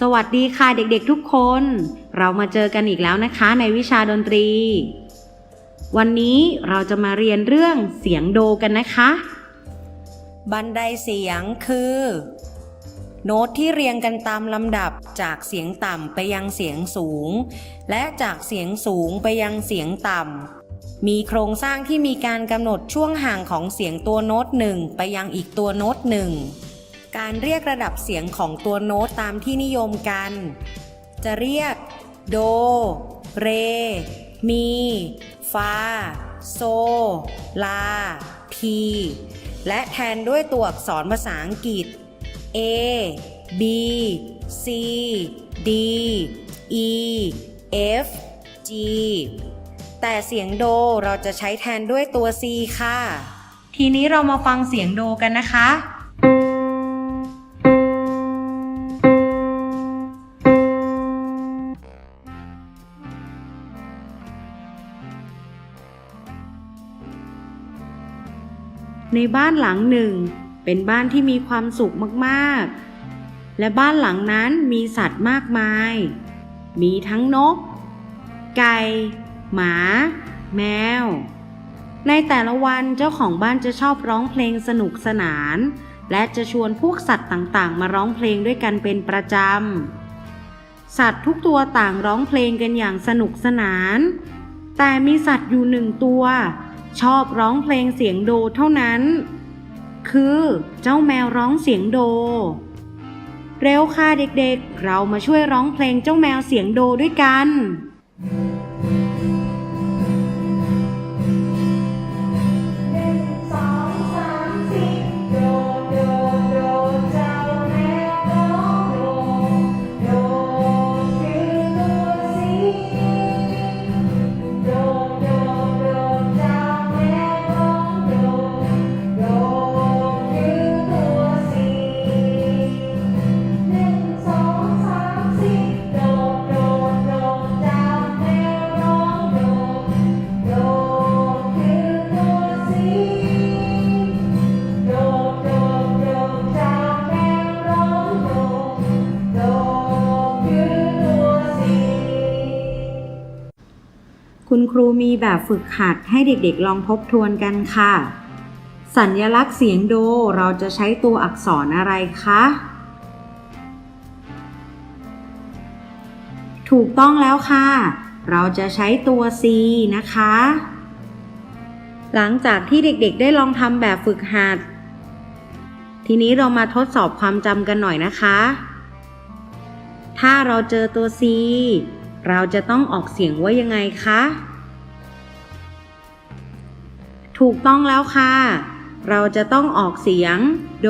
สวัสดีค่ะเด็กๆทุกคน เรามาเจอกันอีกแล้วนะคะในวิชาดนตรี วันนี้เราจะมาเรียนเรื่องเสียงโดกันนะคะ บันไดเสียงคือ โน้ตที่เรียงกันตามลำดับจากเสียงต่ำไปยังเสียงสูง และจากเสียงสูงไปยังเสียงต่ำมีโครงสร้างที่มีการกำหนดช่วงห่างของเสียงตัวโน้ตหนึ่งไปยังอีกตัวโน้ตหนึ่ง การเรียกระดับเสียงของตัวโน้ตตามที่นิยมกัน จะเรียก โด เร มี ฟา โซ ลา ที และแทนด้วยตัวอักษรภาษาอังกฤษ A B C D E F G แต่เสียงโดเราจะใช้แทนด้วยตัว C ค่ะ ทีนี้เรามาฟังเสียงโดกันนะคะ ในบ้านหลังหนึ่ง เป็นบ้านที่มีความสุขมากๆ และบ้านหลังนั้นมีสัตว์มากมาย มีทั้งนก ไก่ หมา แมว ในแต่ละวันเจ้าของบ้านจะชอบร้องเพลงสนุกสนาน และจะชวนพวกสัตว์ต่างๆ มาร้องเพลงด้วยกันเป็นประจำ สัตว์ทุกตัวต่างร้องเพลงกันอย่างสนุกสนาน แต่มีสัตว์อยู่หนึ่งตัว ชอบร้องเพลงเสียงโดเท่านั้น คือเจ้าแมวร้องเสียงโด เร็วค่ะเด็กๆ เรามาช่วยร้องเพลงเจ้าแมวเสียงโดด้วยกันส คุณครูมีแบบฝึกหัดให้เด็กๆ ลองทบทวนกันค่ะ สัญลักษณ์เสียงโดเราจะใช้ตัวอักษรอะไรคะ ถูกต้องแล้วค่ะ เราจะใช้ตัว C นะคะ หลังจากที่เด็กๆ ได้ลองทำแบบฝึกหัด ทีนี้เรามาทดสอบความจำกันหน่อยนะคะ ถ้าเราเจอตัว C เราจะต้องออกเสียงว่ายังไงคะ ถูกต้องแล้วค่ะ เราจะต้องออกเสียงโด